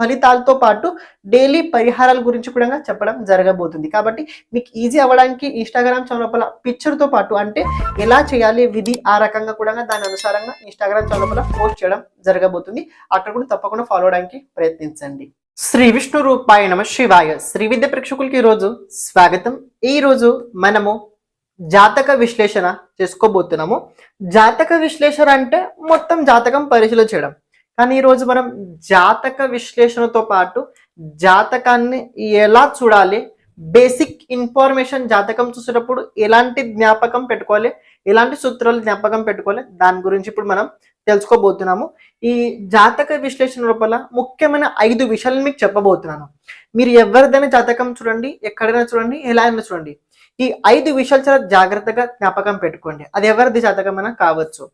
ఫలితాలతో పాటు డైలీ పరిహారాల గురించి కూడా చెప్పడం జరగబోతుంది. కాబట్టి మీకు ఈజీ అవ్వడానికి ఇన్స్టాగ్రామ్ ఛానల్ పిక్చర్తో పాటు అంటే ఎలా చేయాలి విధి ఆ రకంగా కూడా దాని అనుసారంగా ఇన్స్టాగ్రామ్ ఛానల్ పోస్ట్ చేయడం జరగబోతుంది. అక్కడ కూడా తప్పకుండా ఫాలో అవడానికి ప్రయత్నించండి. శ్రీ విష్ణు రూపాయ నమ శివాయ. శ్రీ విద్య ప్రేక్షకులకి ఈరోజు స్వాగతం. ఈ రోజు మనము జాతక విశ్లేషణ చేసుకోబోతున్నాము. జాతక విశ్లేషణ అంటే మొత్తం జాతకం పరిశీలన చేయడం. కానీ ఈరోజు మనం జాతక విశ్లేషణతో పాటు జాతకాన్ని ఎలా చూడాలి బేసిక్ ఇన్ఫర్మేషన్ జాతకం చూసేటప్పుడు ఎలాంటి జ్ఞాపకం పెట్టుకోవాలి ఎలాంటి సూత్రాలు జ్ఞాపకం పెట్టుకోవాలి దాని గురించి ఇప్పుడు మనం తెలుసుకోబోతున్నాము. ఈ జాతక విశ్లేషణ లోపల ముఖ్యమైన ఐదు విషయాలను మీకు చెప్పబోతున్నాను. మీరు ఎవరిదైనా జాతకం చూడండి ఎక్కడైనా చూడండి ఎలా అయినా చూడండి. ఈ ఐదు విషయాలు చాలా జాగ్రత్తగా జ్ఞాపకం పెట్టుకోండి. అది ఎవరిది జాతకం కావచ్చు.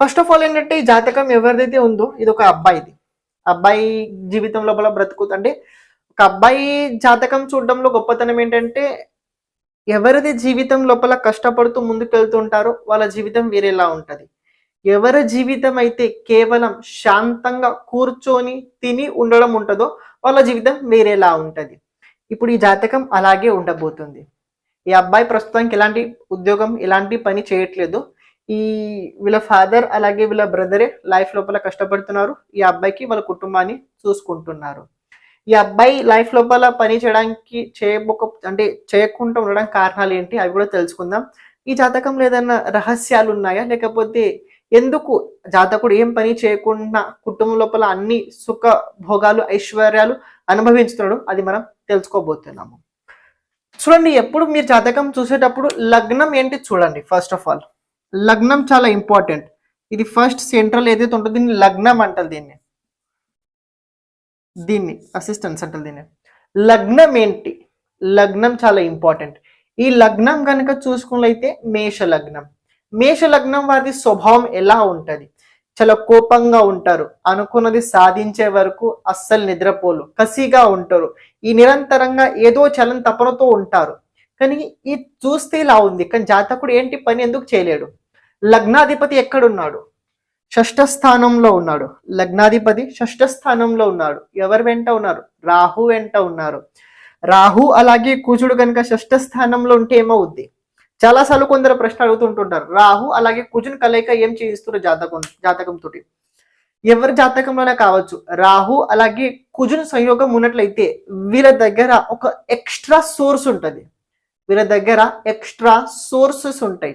ఫస్ట్ ఆఫ్ ఆల్ ఏంటంటే ఈ జాతకం ఎవరిదైతే ఉందో ఇది ఒక అబ్బాయిది అబ్బాయి జీవితం లోపల బ్రతుకుతుంటే ఒక అబ్బాయి జాతకం చూడడంలో గొప్పతనం ఏంటంటే ఎవరిది జీవితం లోపల కష్టపడుతూ ముందుకెళ్తుంటారో వాళ్ళ జీవితం వేరేలా ఉంటది. ఎవరి జీవితం అయితే కేవలం శాంతంగా కూర్చొని తిని ఉండడం ఉంటుందో వాళ్ళ జీవితం వేరేలా ఉంటది. ఇప్పుడు ఈ జాతకం అలాగే ఉండబోతుంది. ఈ అబ్బాయి ప్రస్తుతానికి ఎలాంటి ఉద్యోగం ఎలాంటి పని చేయట్లేదు ఈ వీళ్ళ ఫాదర్ అలాగే వీళ్ళ బ్రదరే లైఫ్ లోపల కష్టపడుతున్నారు. ఈ అబ్బాయికి వాళ్ళ కుటుంబాన్ని చూసుకుంటున్నారు. ఈ అబ్బాయి లైఫ్ లోపల పని చేయడానికి చేయబోక అంటే చేయకుండా ఉండడానికి కారణాలు ఏంటి? అవి కూడా తెలుసుకుందాం. ఈ జాతకంలో ఏదైనా రహస్యాలు ఉన్నాయా? లేకపోతే ఎందుకు జాతకుడు ఏం పని చేయకుండా కుటుంబం లోపల అన్ని సుఖ భోగాలు ఐశ్వర్యాలు అనుభవించుతున్నాడు అది మనం తెలుసుకోబోతున్నాము. చూడండి ఎప్పుడు మీరు జాతకం చూసేటప్పుడు లగ్నం ఏంటి చూడండి ఫస్ట్ ఆఫ్ ఆల్ లగ్నం చాలా ఇంపార్టెంట్. ఇది ఫస్ట్ సెంట్రల్ ఏదైతే ఉంటుందో దీన్ని లగ్నం అంటారు దీన్ని. దీన్ని అసిస్టెన్స్ అంటారు దీన్ని. లగ్నం ఏంటి? లగ్నం చాలా ఇంపార్టెంట్. ఈ లగ్నం కనుక చూసుకున్నట్లయితే మేష లగ్నం. మేష లగ్నం వారి స్వభావం ఎలా ఉంటది? చాలా కోపంగా ఉంటారు. అనుకున్నది సాధించే వరకు అస్సలు నిద్రపోలు కసిగా ఉంటారు. ఈ నిరంతరంగా ఏదో చలం తపనతో ఉంటారు. కానీ ఇది చూస్తే ఇలా ఉంది. కానీ జాతకుడు ఏంటి? పని ఎందుకు చేయలేడు? లగ్నాధిపతి ఎక్కడున్నాడు? షష్ఠ స్థానంలో ఉన్నాడు. లగ్నాధిపతి షష్ఠ స్థానంలో ఉన్నాడు. ఎవరు వెంట ఉన్నారు? రాహు వెంట ఉన్నారు. రాహు అలాగే కుజుడు కనుక షష్ఠ స్థానంలో ఉంటే ఏమవుద్ది? చాలాసార్లు కొందరు ప్రశ్న అడుగుతుంటుంటారు. రాహు అలాగే కుజుని కలయిక ఏం చేయిస్తున్నారు జాతకం జాతకం తోటి? ఎవరి జాతకంలోనే కావచ్చు. రాహు అలాగే కుజుని సంయోగం ఉన్నట్లయితే వీళ్ళ దగ్గర ఒక ఎక్స్ట్రా సోర్స్ ఉంటుంది. వీళ్ళ దగ్గర ఎక్స్ట్రా సోర్సెస్ ఉంటాయి.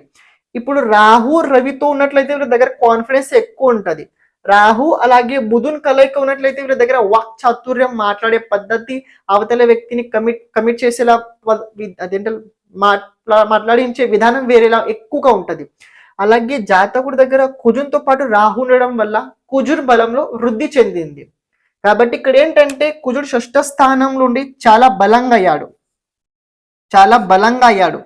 ఇప్పుడు రాహు రవితో ఉన్నట్లయితే వీళ్ళ దగ్గర కాన్ఫిడెన్స్ ఎక్కువ ఉంటుంది. రాహు అలాగే బుధున్ కలయిక ఉన్నట్లయితే వీళ్ళ దగ్గర వాక్ చాతుర్యం మాట్లాడే పద్ధతి అవతల వ్యక్తిని కమిట్ కమిట్ చేసేలా ప- అదేంటే మాట్లా మాట్లాడించే విధానం వేరేలా ఎక్కువగా ఉంటుంది. అలాగే జాతకుడి దగ్గర కుజున్తో పాటు రాహు ఉండడం వల్ల కుజుర్ బలంలో వృద్ధి చెందింది. కాబట్టి ఇక్కడ ఏంటంటే కుజుడు షష్ఠ స్థానంలో ఉండి చాలా బలంగా అయ్యాడు. చాలా బలంగా అయ్యాడు.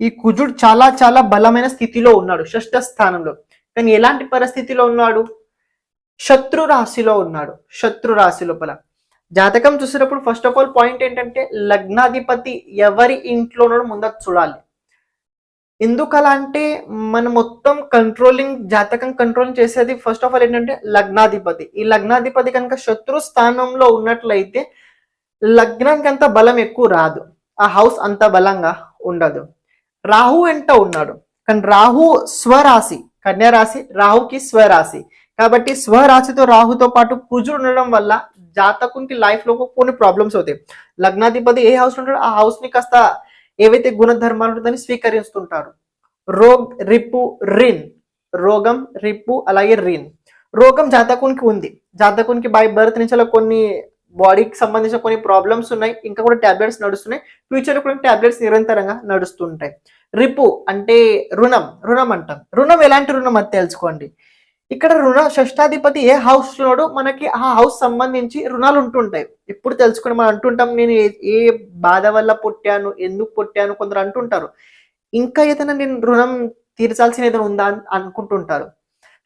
ఈ కుజుడు చాలా చాలా బలమైన స్థితిలో ఉన్నాడు షష్ఠ స్థానంలో. కానీ ఎలాంటి పరిస్థితిలో ఉన్నాడు? శత్రు రాశిలో ఉన్నాడు శత్రు రాశి లోపల జాతకం చూసేటప్పుడు ఫస్ట్ ఆఫ్ ఆల్ పాయింట్ ఏంటంటే లగ్నాధిపతి ఎవరి ఇంట్లో ముందర చూడాలి. ఎందుకలా అంటే మనం మొత్తం కంట్రోలింగ్ జాతకం కంట్రోల్ చేసేది ఫస్ట్ ఆఫ్ ఆల్ ఏంటంటే లగ్నాధిపతి. ఈ లగ్నాధిపతి కనుక శత్రు స్థానంలో ఉన్నట్లయితే లగ్నానికి అంత బలం ఎక్కువ రాదు. ఆ హౌస్ అంత బలంగా ఉండదు. రాహు వెంట ఉన్నాడు? కానీ రాహు స్వరాశి కన్యా రాశి రాహుకి స్వరాశి. కాబట్టి స్వరాశితో రాహుతో పాటు కుజుడు ఉండడం వల్ల జాతకునికి లైఫ్లో కొన్ని ప్రాబ్లమ్స్ అవుతాయి. లగ్నాధిపతి ఏ హౌస్ ఉంటాడో ఆ హౌస్ని కాస్త ఏవైతే గుణధర్మాలు ఉంటుందని స్వీకరిస్తుంటారు. Rogue రిప్పు Rin. రోగం రిప్పు అలాగే రిన్. రోగం జాతకునికి ఉంది. జాతకునికి బై బర్త్ నుంచి కొన్ని బాడీకి సంబంధించిన కొన్ని ప్రాబ్లమ్స్ ఉన్నాయి ఇంకా కూడా ట్యాబ్లెట్స్ నడుస్తున్నాయి. ఫ్యూచర్ కూడా టాబ్లెట్స్ నిరంతరంగా నడుస్తుంటాయి. రిపు అంటే రుణం రుణం అంటాం. రుణం ఎలాంటి రుణం అది తెలుసుకోండి. ఇక్కడ రుణ షష్టాధిపతి ఏ హౌస్ లోడు మనకి ఆ హౌస్ సంబంధించి రుణాలు ఉంటుంటాయి. ఎప్పుడు తెలుసుకుని మనం అంటుంటాం నేను ఏ- బాధ వల్ల పుట్టాను ఎందుకు పుట్టాను కొందరు అంటుంటారు. ఇంకా ఏదైనా నేను రుణం తీర్చాల్సిన ఏదైనా ఉందా అని అనుకుంటుంటారు.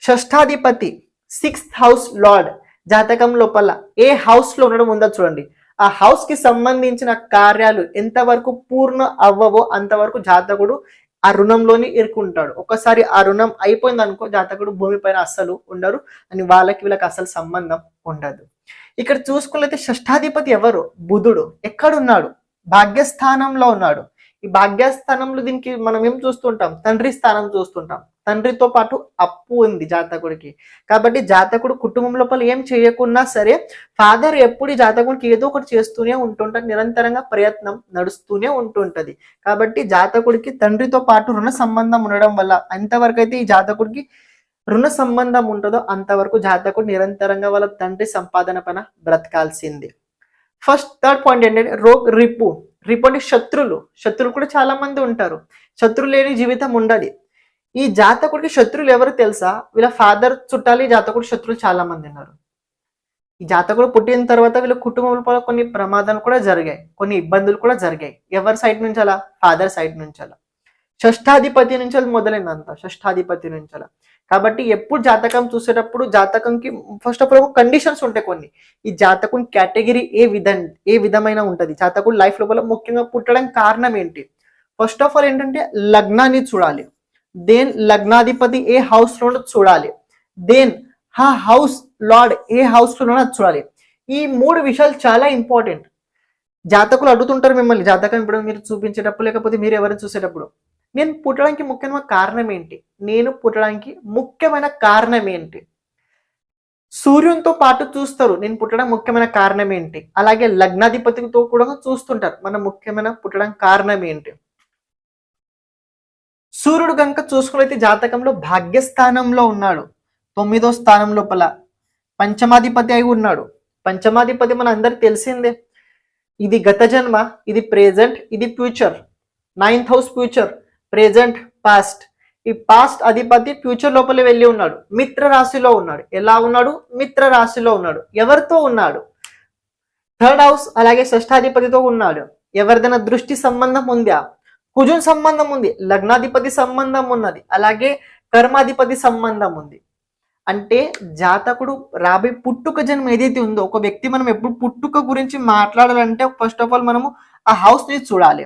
షష్టాధిపతి సిక్స్త్ హౌస్ లార్డ్ జాతకం లోపల ఏ హౌస్లో ఉండడం ఉందో చూడండి. ఆ హౌస్కి సంబంధించిన కార్యాలు ఎంతవరకు పూర్ణ అవ్వవో అంతవరకు జాతకుడు ఆ రుణంలోని ఇరుక్కుంటాడు. ఒకసారి ఆ రుణం అయిపోయింది అనుకో జాతకుడు భూమిపైన అస్సలు ఉండరు అని వాళ్ళకి వీళ్ళకి అసలు సంబంధం ఉండదు. ఇక్కడ చూసుకున్నైతే షష్టాధిపతి ఎవరు? బుధుడు. ఎక్కడున్నాడు? భాగ్యస్థానంలో ఉన్నాడు. ఈ భాగ్యస్థానంలో దీనికి మనం ఏం చూస్తుంటాం? తండ్రి స్థానం చూస్తుంటాం. తండ్రితో పాటు అప్పు ఉంది జాతకుడికి. కాబట్టి జాతకుడు కుటుంబం లోపల ఏం చేయకున్నా సరే ఫాదర్ ఎప్పుడు జాతకుడికి ఏదో ఒకటి చేస్తూనే ఉంటుంటారు నిరంతరంగా ప్రయత్నం నడుస్తూనే ఉంటుంటది. కాబట్టి జాతకుడికి తండ్రితో పాటు రుణ సంబంధం ఉండడం వల్ల ఎంతవరకు అయితే ఈ జాతకుడికి రుణ సంబంధం ఉంటుందో అంతవరకు జాతకుడు నిరంతరంగా వాళ్ళ తండ్రి సంపాదన పైన బ్రతకాల్సింది. ఫస్ట్ థర్డ్ పాయింట్ ఏంటంటే రోగ్ రిపు రిపు అంటే శత్రులు. శత్రులు కూడా చాలా మంది ఉంటారు. శత్రులు లేని జీవితం ఉండదు. ఈ జాతకుడికి శత్రులు ఎవరు తెలుసా? వీళ్ళ ఫాదర్ చుట్టాలి జాతకుడు శత్రులు చాలా మంది ఉన్నారు. ఈ జాతకుడు పుట్టిన తర్వాత వీళ్ళ కుటుంబం కొన్ని ప్రమాదాలు కూడా జరిగాయి. కొన్ని ఇబ్బందులు కూడా జరిగాయి. ఎవరి సైడ్ నుంచి అలా? ఫాదర్ సైడ్ నుంచి అలా. షష్టాధిపతి నుంచి అది మొదలైందంత. షష్టాధిపతి నుంచి అలా. కాబట్టి ఎప్పుడు జాతకం చూసేటప్పుడు జాతకంకి ఫస్ట్ ఆఫ్ ఆల్ కండిషన్స్ ఉంటాయి కొన్ని. ఈ జాతకం కేటగిరీ ఏ విధం ఏ విధమైన ఉంటది? జాతకుడు లైఫ్ లోపల ముఖ్యంగా పుట్టడం కారణం ఏంటి? ఫస్ట్ ఆఫ్ ఆల్ ఏంటంటే లగ్నాన్ని చూడాలి. దేన్ లగ్నాధిపతి ఏ హౌస్లో చూడాలి. దేన్ హా హౌస్ లార్డ్ ఏ హౌస్లో చూడాలి. ఈ మూడు విషయాలు చాలా ఇంపార్టెంట్ జాతకులు అడుగుతుంటారు మిమ్మల్ని జాతకం ఇప్పుడు మీరు చూపించేటప్పుడు లేకపోతే మీరు ఎవరిని చూసేటప్పుడు. నేను పుట్టడానికి ముఖ్యమైన కారణం ఏంటి? నేను పుట్టడానికి ముఖ్యమైన కారణం ఏంటి? సూర్యునితో పాటు చూస్తారు నేను పుట్టడం ముఖ్యమైన కారణం ఏంటి? అలాగే లగ్నాధిపతితో కూడా చూస్తుంటారు మన ముఖ్యమైన పుట్టడం కారణం ఏంటి? సూర్యుడు కనుక చూసుకున్నైతే జాతకంలో భాగ్యస్థానంలో ఉన్నాడు. తొమ్మిదో స్థానం లోపల పంచమాధిపతి అయి ఉన్నాడు. పంచమాధిపతి మన అందరికి తెలిసిందే. ఇది గత జన్మ ఇది ప్రెజెంట్ ఇది future. Ninth house future present past. ఈ పాస్ట్ అధిపతి ఫ్యూచర్ లోపల వెళ్ళి ఉన్నాడు. మిత్ర రాశిలో ఉన్నాడు. ఎలా ఉన్నాడు? మిత్ర రాశిలో ఉన్నాడు. ఎవరితో ఉన్నాడు? థర్డ్ హౌస్ అలాగే షష్టాధిపతితో ఉన్నాడు. ఎవరిదైనా దృష్టి సంబంధం ఉందా? కుజున్ సంబంధం ఉంది లగ్నాధిపతి సంబంధం ఉన్నది అలాగే కర్మాధిపతి సంబంధం ఉంది. అంటే జాతకుడు రాబోయే పుట్టుక జన్మ ఏదైతే ఉందో ఒక వ్యక్తి మనం ఎప్పుడు పుట్టుక గురించి మాట్లాడాలంటే ఫస్ట్ ఆఫ్ ఆల్ మనము ఆ హౌస్ని చూడాలి.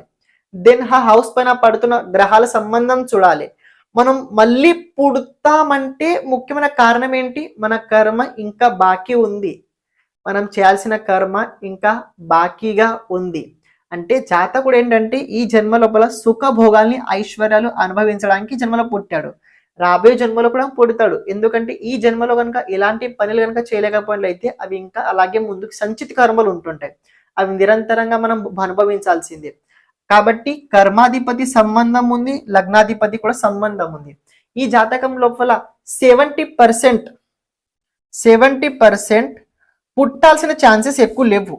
దెన్ ఆ హౌస్ పైన పడుతున్న గ్రహాల సంబంధం చూడాలి. మనం మళ్ళీ పుడతామంటే ముఖ్యమైన కారణం ఏంటి? మన కర్మ ఇంకా బాకీ ఉంది. మనం చేయాల్సిన కర్మ ఇంకా బాకీగా ఉంది. అంటే జాతకుడు ఏంటంటే ఈ జన్మ లోపల సుఖ భోగాల్ని ఐశ్వర్యాలు అనుభవించడానికి జన్మలో పుట్టాడు. రాబోయే జన్మలో కూడా పుడతాడు. ఎందుకంటే ఈ జన్మలో కనుక ఎలాంటి పనులు కనుక చేయలేకపోయినట్లయితే అవి ఇంకా అలాగే ముందుకు సంచిత కర్మలు ఉంటుంటాయి. అవి నిరంతరంగా మనం అనుభవించాల్సిందే. కాబట్టి కర్మాధిపతి సంబంధం ఉంది లగ్నాధిపతి కూడా సంబంధం ఉంది. ఈ జాతకం లోపల సెవెంటీ పర్సెంట్ సెవెంటీ పర్సెంట్ పుట్టాల్సిన ఛాన్సెస్ ఎక్కువ లేవు.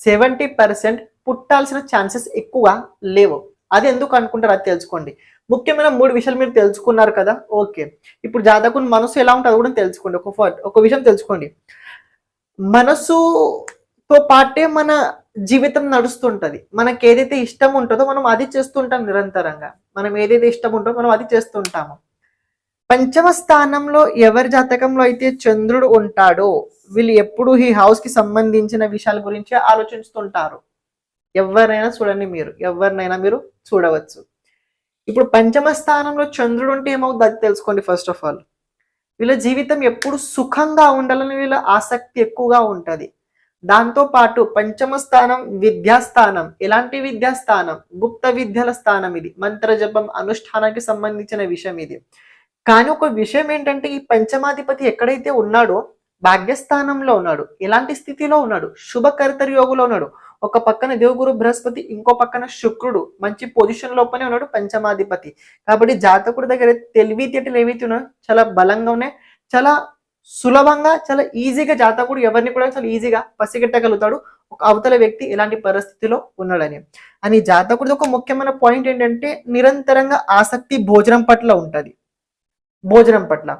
సెవెంటీ పర్సెంట్ పుట్టాల్సిన ఛాన్సెస్ ఎక్కువ లేవు. అది ఎందుకు అనుకుంటారు అది తెలుసుకోండి. ముఖ్యమైన మూడు విషయాలు మీరు తెలుసుకున్నారు కదా? ఓకే. ఇప్పుడు జాతకుని మనసు ఎలా ఉంటుంది అది కూడా తెలుసుకోండి. ఒక ఒక విషయం తెలుసుకోండి. మనసుతో పాటే మన జీవితం నడుస్తుంటది. మనకి ఏదైతే ఇష్టం ఉంటుందో మనం అది చేస్తుంటాం నిరంతరంగా. మనం ఏదైతే ఇష్టం ఉంటుందో మనం అది చేస్తుంటాము. పంచమ స్థానంలో ఎవరి జాతకంలో అయితే చంద్రుడు ఉంటాడో వీళ్ళు ఎప్పుడు ఈ హౌస్కి సంబంధించిన విషయాల గురించి ఆలోచిస్తుంటారు. ఎవరినైనా చూడండి మీరు ఎవరినైనా మీరు చూడవచ్చు. ఇప్పుడు పంచమ స్థానంలో చంద్రుడు ఉంటే ఏమవుతుంది అది తెలుసుకోండి ఫస్ట్ ఆఫ్ ఆల్ వీళ్ళ జీవితం ఎప్పుడు సుఖంగా ఉండాలని వీళ్ళ ఆసక్తి ఎక్కువగా ఉంటది. దాంతో పాటు పంచమ స్థానం విద్యాస్థానం. ఎలాంటి విద్యాస్థానం? గుప్త విద్యల స్థానం ఇది. మంత్ర జపం అనుష్ఠానానికి సంబంధించిన విషయం ఇది. కానీ ఒక విషయం ఏంటంటే ఈ పంచమాధిపతి ఎక్కడైతే ఉన్నాడో భాగ్యస్థానంలో ఉన్నాడు. ఎలాంటి స్థితిలో ఉన్నాడు. శుభకర్తరి యోగులో ఉన్నాడు. ఒక పక్కన దేవగురు బృహస్పతి ఇంకో పక్కన శుక్రుడు. మంచి పొజిషన్ లోపనే ఉన్నాడు పంచమాధిపతి. కాబట్టి జాతకుడి దగ్గర తెలివితేటలు ఏవైతే ఉన్నాయో చాలా బలంగా ఉన్నాయి. చాలా సులభంగా చాలా ఈజీగా జాతకుడు ఎవరిని కూడా చాలా ఈజీగా పసిగట్టగలుగుతాడు. ఒక అవతల వ్యక్తి ఎలాంటి పరిస్థితిలో ఉన్నాడని. అని జాతకుడిది ఒక ముఖ్యమైన పాయింట్ ఏంటంటే నిరంతరంగా ఆసక్తి భోజనం పట్ల ఉంటది. భోజనం పట్ల.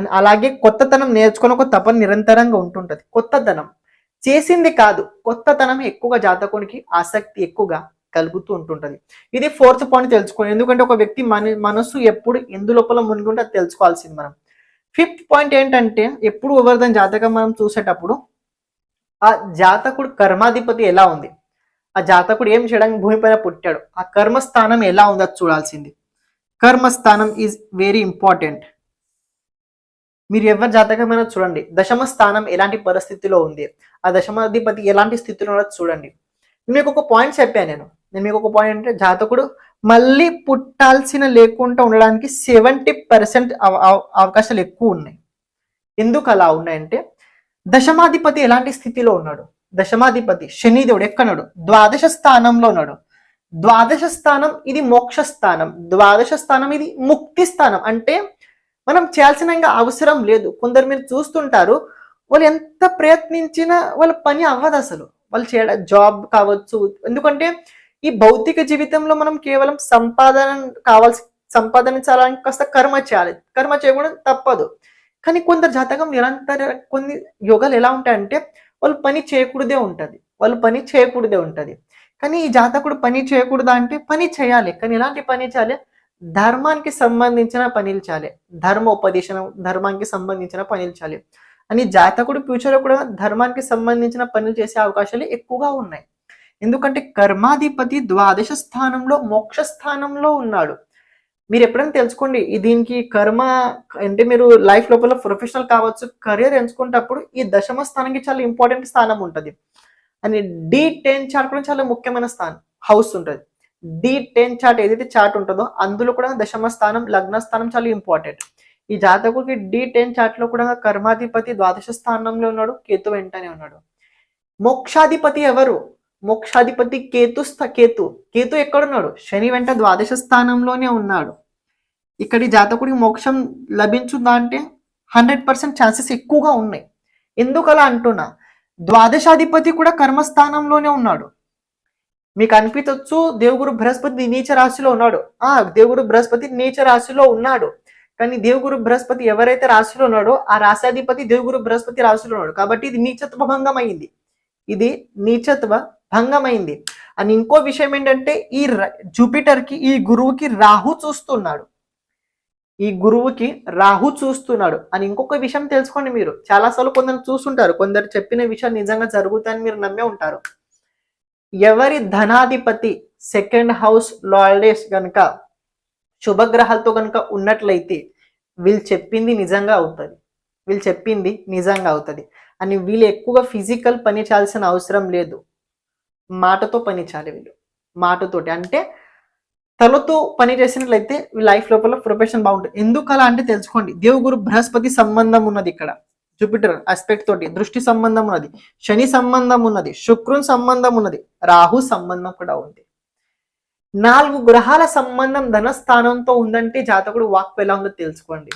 అని అలాగే కొత్తతనం నేర్చుకుని ఒక తపన నిరంతరంగా ఉంటుంటది. కొత్తతనం. చేసింది కాదు కొత్తతనం ఎక్కువగా జాతకునికి ఆసక్తి ఎక్కువగా కలుగుతూ ఉంటుంటుంది. ఇది ఫోర్త్ పాయింట్ తెలుసుకోండి ఎందుకంటే ఒక వ్యక్తి మన మనసు ఎప్పుడు ఎందు లోపల మునిగింటే అది తెలుసుకోవాల్సింది మనం. ఫిఫ్త్ పాయింట్ ఏంటంటే ఎప్పుడు ఎవరిదని జాతకం మనం చూసేటప్పుడు ఆ జాతకుడు కర్మాధిపతి ఎలా ఉంది? ఆ జాతకుడు ఏం చేయడానికి భూమిపైన పుట్టాడు? ఆ కర్మస్థానం ఎలా ఉందో అది చూడాల్సింది. కర్మస్థానం ఈజ్ వెరీ ఇంపార్టెంట్ మీరు ఎవరి జాతకమైనా చూడండి. దశమ స్థానం ఎలాంటి పరిస్థితిలో ఉంది? ఆ దశమాధిపతి ఎలాంటి స్థితిలో చూడండి. నేను మీకు ఒక పాయింట్ చెప్పాను నేను. నేను మీకు ఒక పాయింట్ అంటే జాతకుడు మళ్ళీ పుట్టాల్సిన లేకుండా ఉండడానికి సెవెంటీ పర్సెంట్ అవకాశాలు ఎక్కువ ఉన్నాయి. ఎందుకు అలా ఉన్నాయంటే దశమాధిపతి ఎలాంటి స్థితిలో ఉన్నాడు? దశమాధిపతి శనిదేవుడు ఎక్కడున్నాడు? ద్వాదశ స్థానంలో ఉన్నాడు. ద్వాదశ స్థానం ఇది మోక్ష స్థానం. ద్వాదశ స్థానం ఇది ముక్తి స్థానం. అంటే మనం చేయాల్సిన ఇంకా అవసరం లేదు. కొందరు మీరు చూస్తుంటారు వాళ్ళు ఎంత ప్రయత్నించినా వాళ్ళ పని అవ్వదు అసలు. వాళ్ళు చేయడం జాబ్ కావచ్చు. ఎందుకంటే ఈ భౌతిక జీవితంలో మనం కేవలం సంపాదన కావాల్సి సంపాదించాలని కాస్త కర్మ చేయాలి. కర్మ చేయకూడదు తప్పదు. కానీ కొందరు జాతకం నిరంతర కొన్ని యోగాలు ఎలా ఉంటాయంటే వాళ్ళు పని చేయకూడదే ఉంటది. వాళ్ళు పని చేయకూడదే ఉంటది. కానీ ఈ జాతకుడు పని చేయకూడదా అంటే పని చేయాలి. కానీ ఎలాంటి పని చేయాలి? ధర్మానికి సంబంధించిన పనులు చేయాలి. ధర్మ ఉపదేశం ధర్మానికి సంబంధించిన పనులు చాలే అని జాతకుడు ఫ్యూచర్లో కూడా ధర్మానికి సంబంధించిన పనులు చేసే అవకాశాలు ఎక్కువగా ఉన్నాయి. ఎందుకంటే కర్మాధిపతి ద్వాదశ స్థానంలో మోక్ష స్థానంలో ఉన్నాడు. మీరు ఎప్పుడైనా తెలుసుకోండి దీనికి కర్మ అంటే మీరు లైఫ్ లోపల ప్రొఫెషనల్ కావచ్చు కెరియర్ ఎంచుకునేటప్పుడు ఈ దశమ స్థానానికి చాలా ఇంపార్టెంట్ స్థానం ఉంటుంది. అని డి టెన్ చార్ట్ కూడా చాలా ముఖ్యమైన స్థానం హౌస్ ఉంటుంది. డి టెన్ చార్ట్ ఏదైతే చార్ట్ ఉంటుందో అందులో కూడా దశమ స్థానం లగ్న స్థానం చాలా ఇంపార్టెంట్ ఈ జాతకుడికి డి టెన్ చార్ట్లో కూడా కర్మాధిపతి ద్వాదశ స్థానంలో ఉన్నాడు కేతు వెంటనే ఉన్నాడు. మోక్షాధిపతి ఎవరు? మోక్షాధిపతి కేతు స్థ- కేతు. కేతు ఎక్కడున్నాడు? శని వెంట ద్వాదశ స్థానంలోనే ఉన్నాడు. ఇక్కడి జాతకుడికి మోక్షం లభించుందా అంటే హండ్రెడ్ పర్సెంట్ ఛాన్సెస్ ఎక్కువగా ఉన్నాయి. ఎందుకలా అంటున్నా? ద్వాదశాధిపతి కూడా కర్మస్థానంలోనే ఉన్నాడు. మీకు అనిపించవచ్చు దేవుగురు బృహస్పతి నీచ రాశిలో ఉన్నాడు. ఆ దేవుగురు బృహస్పతి నీచ రాశిలో ఉన్నాడు. కానీ దేవుగురు బృహస్పతి ఎవరైతే రాశిలో ఉన్నాడో ఆ రాశాధిపతి దేవుగురు బృహస్పతి రాశిలో ఉన్నాడు. కాబట్టి ఇది నీచత్వ భంగం అయింది ఇది నీచత్వ భంగమైంది. అని ఇంకో విషయం ఏంటంటే ఈ జూపిటర్కి ఈ గురువుకి రాహు చూస్తున్నాడు. ఈ గురువుకి రాహు చూస్తున్నాడు. అని ఇంకొక విషయం తెలుసుకోండి మీరు. చాలాసార్లు కొందరు చూస్తుంటారు. కొందరు చెప్పిన విషయం నిజంగా జరుగుతాయని మీరు నమ్మే ఉంటారు. ఎవరి ధనాధిపతి సెకండ్ హౌస్ లాయల్డేస్ కనుక శుభగ్రహాలతో కనుక ఉన్నట్లయితే వీళ్ళు చెప్పింది నిజంగా అవుతుంది. వీళ్ళు చెప్పింది నిజంగా అవుతుంది. అని వీళ్ళు ఎక్కువగా ఫిజికల్ పని చేయాల్సిన అవసరం లేదు. మాటతో పని చేయాలి వీళ్ళు. మాటతోటి. అంటే తలతో పని చేసినట్లయితే లైఫ్ లోపల ప్రొఫెషన్ బాగుంటుంది. ఎందుకు అలా అంటే తెలుసుకోండి. దేవుగురు బృహస్పతి సంబంధం ఉన్నది ఇక్కడ. జూపిటర్ ఆస్పెక్ట్ తోటి దృష్టి సంబంధం ఉన్నది శని సంబంధం ఉన్నది శుక్రుని సంబంధం ఉన్నది రాహు సంబంధం కూడా ఉంది. నాలుగు గ్రహాల సంబంధం ధనస్థానంతో ఉందంటే జాతకుడు వాక్ ఎలా ఉందో తెలుసుకోండి.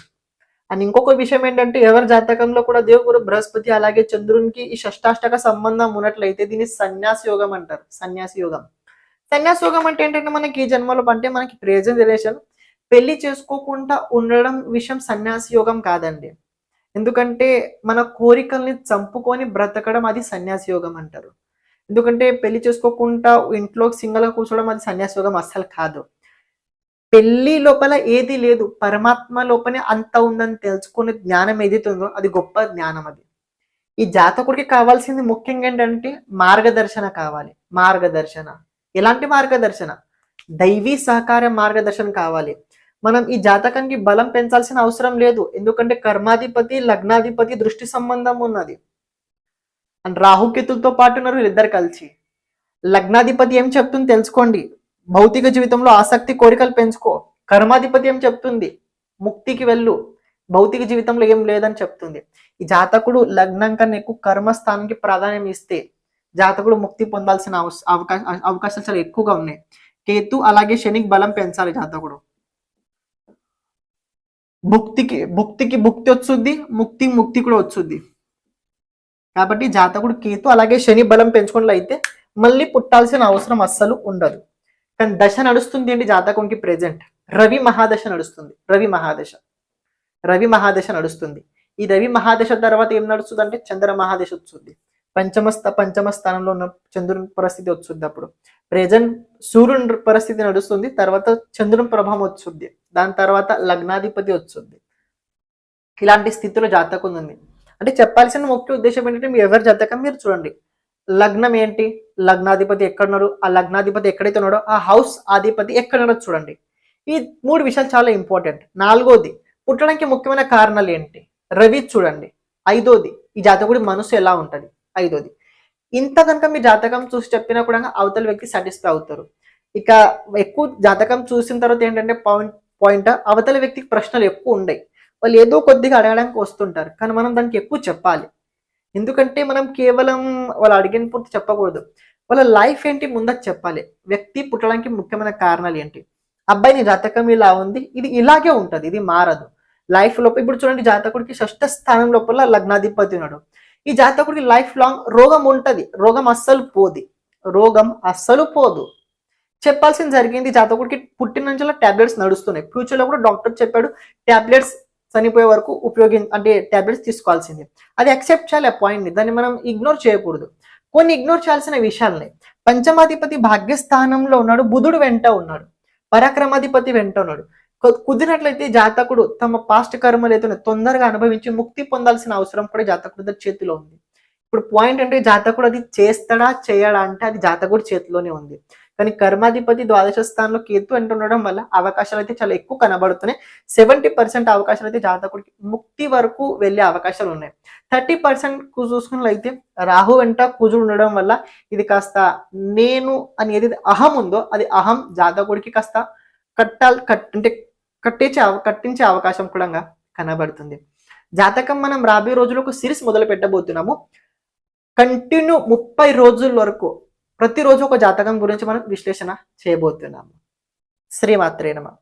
అండ్ ఇంకొక విషయం ఏంటంటే ఎవరి జాతకంలో కూడా దేవుడు బృహస్పతి అలాగే చంద్రునికి ఈ షష్టాష్టక సంబంధం ఉన్నట్లయితే దీన్ని సన్యాస యోగం అంటారు సన్యాస యోగం. సన్యాస యోగం అంటే ఏంటంటే మనకి ఈ జన్మలో అంటే మనకి ప్రెజెంట్ రిలేషన్ పెళ్ళి చేసుకోకుండా ఉండడం విషయం సన్యాసి యోగం కాదండి. ఎందుకంటే మన కోరికల్ని చంపుకొని బ్రతకడం అది సన్యాసి యోగం అంటారు. ఎందుకంటే పెళ్ళి చేసుకోకుండా ఇంట్లో సింగల్ కూర్చోవడం అది సన్యాసి యోగం అస్సలు కాదు. పెళ్ళి లోపల ఏది లేదు. పరమాత్మ లోపలే అంత ఉందని తెలుసుకునే జ్ఞానం ఏదైతే ఉందో అది గొప్ప జ్ఞానం అది. ఈ జాతకుడికి కావాల్సింది ముఖ్యంగా ఏంటంటే మార్గదర్శన కావాలి. మార్గదర్శన. ఎలాంటి మార్గదర్శన? దైవీ సహకార మార్గదర్శనం కావాలి. మనం ఈ జాతకానికి బలం పెంచాల్సిన అవసరం లేదు. ఎందుకంటే కర్మాధిపతి లగ్నాధిపతి దృష్టి సంబంధం ఉన్నది. అండ్ రాహుకేతులతో పాటు ఉన్నారు వీళ్ళిద్దరు కలిసి. లగ్నాధిపతి ఏం చెప్తుంది తెలుసుకోండి. భౌతిక జీవితంలో ఆసక్తి కోరికలు పెంచుకో. కర్మాధిపతి ఏం చెప్తుంది? ముక్తికి వెళ్ళు. భౌతిక జీవితంలో ఏం లేదని చెప్తుంది. ఈ జాతకుడు లగ్నం కన్నా ఎక్కువ కర్మస్థానానికి ప్రాధాన్యం ఇస్తే జాతకుడు ముక్తి పొందాల్సిన అవకాశ అవకాశాలు చాలా ఎక్కువగా ఉన్నాయి. కేతు అలాగే శనికి బలం పెంచాలి జాతకుడు. భుక్తికి భుక్తికి భుక్తి వచ్చుద్ది ముక్తి ముక్తి కూడా వచ్చుద్ది. కాబట్టి జాతకుడు కేతు అలాగే శని బలం పెంచుకున్నట్లయితే మళ్ళీ పుట్టాల్సిన అవసరం అస్సలు ఉండదు. కానీ దశ నడుస్తుంది ఏంటి జాతకంకి ప్రెజెంట్ రవి మహాదశ నడుస్తుంది. రవి మహాదశ. రవి మహాదశ నడుస్తుంది. ఈ రవి మహాదశ తర్వాత ఏం నడుస్తుంది అంటే చంద్ర మహాదశ వస్తుంది పంచమస్థ పంచమ స్థానంలో ఉన్న చంద్రుని పరిస్థితి వస్తుంది అప్పుడు. ప్రజెంట్ సూర్యుని పరిస్థితి నడుస్తుంది తర్వాత చంద్రుని ప్రభావం వచ్చుద్ది దాని తర్వాత లగ్నాధిపతి వచ్చుద్ది ఇలాంటి స్థితిలో జాతకం ఉంది. అంటే చెప్పాల్సిన ముఖ్య ఉద్దేశం ఏంటంటే మీ ఎవరి జాతకం మీరు చూడండి. లగ్నం ఏంటి? లగ్నాధిపతి ఎక్కడున్నాడు? ఆ లగ్నాధిపతి ఎక్కడైతే ఉన్నాడో ఆ హౌస్ ఆధిపతి ఎక్కడున్నాడో చూడండి. ఈ మూడు విషయాలు చాలా ఇంపార్టెంట్. నాలుగోది పుట్టడానికి ముఖ్యమైన కారణాలు ఏంటి? రవి చూడండి. ఐదోది ఈ జాతకుడి మనసు ఎలా ఉంటది? ఐదోది ఇంత కనుక మీ జాతకం చూసి చెప్పినా కూడా అవతల వ్యక్తి సాటిస్ఫై అవుతారు. ఇక ఎక్కువ జాతకం చూసిన తర్వాత ఏంటంటే పాయింట్ పాయింట్ అవతల వ్యక్తికి ప్రశ్నలు ఎక్కువ ఉండయి. వాళ్ళు ఏదో కొద్దిగా అడగడానికి వస్తుంటారు. కానీ మనం దానికి ఎక్కువ చెప్పాలి. ఎందుకంటే మనం కేవలం వాళ్ళు అడిగిన పూర్తి చెప్పకూడదు. వాళ్ళ లైఫ్ ఏంటి ముందర చెప్పాలి. వ్యక్తి పుట్టడానికి ముఖ్యమైన కారణాలు ఏంటి? అబ్బాయి నీ జాతకం ఇలా ఉంది. ఇది ఇలాగే ఉంటుంది. ఇది మారదు. లైఫ్ లోపల ఇప్పుడు చూడండి జాతకుడికి షష్ఠ స్థానం లోపల లగ్నాధిపతి ఉన్నాడు. ఈ జాతకుడికి లైఫ్ లాంగ్ రోగం ఉంటుంది. రోగం అస్సలు పోది. రోగం అస్సలు పోదు. చెప్పాల్సింది జరిగింది జాతకుడికి పుట్టిన నుంచి టాబ్లెట్స్ నడుస్తున్నాయి. ఫ్యూచర్లో కూడా డాక్టర్ చెప్పాడు టాబ్లెట్స్ చనిపోయే వరకు ఉపయోగి అంటే టాబ్లెట్స్ తీసుకోవాల్సింది. అది అక్సెప్ట్ చేయాలి ఆ పాయింట్ని దాన్ని మనం ఇగ్నోర్ చేయకూడదు. కొన్ని ఇగ్నోర్ చేయాల్సిన విషయాలని పంచమాధిపతి భాగ్యస్థానంలో ఉన్నాడు బుధుడు వెంట ఉన్నాడు. పరాక్రమాధిపతి వెంట ఉన్నాడు. కుదిరినట్లయితే జాతకుడు తమ పాస్ట్ కర్మలు అయితే తొందరగా అనుభవించి ముక్తి పొందాల్సిన అవసరం కూడా జాతకుడి చేతిలో ఉంది. ఇప్పుడు పాయింట్ అంటే జాతకుడు అది చేస్తాడా చేయడా అంటే అది జాతకుడి చేతిలోనే ఉంది. కానీ కర్మాధిపతి ద్వాదశ స్థానంలో కేతు ఉండడం వల్ల అవకాశాలు అయితే చాలా ఎక్కువ కనబడుతున్నాయి. సెవెంటీ పర్సెంట్ అవకాశాలు అయితే జాతకుడికి ముక్తి వరకు వెళ్ళే అవకాశాలు ఉన్నాయి. థర్టీ పర్సెంట్ చూసుకున్నట్లయితే రాహు వెంట కుజుడు ఉండడం వల్ల ఇది కాస్త నేను అని అహం ఉందో అది అహం జాతకుడికి కాస్త కట్టాలి కట్ అంటే కట్టించే అవ- కట్టించే అవకాశం కూడా కనబడుతుంది. జాతకం మనం రాబోయే రోజులకు ఒక సిరీస్ మొదలు పెట్టబోతున్నాము. కంటిన్యూ ముప్పై రోజుల వరకు ప్రతిరోజు ఒక జాతకం గురించి మనం విశ్లేషణ చేయబోతున్నాము. శ్రీమాత్రేనమా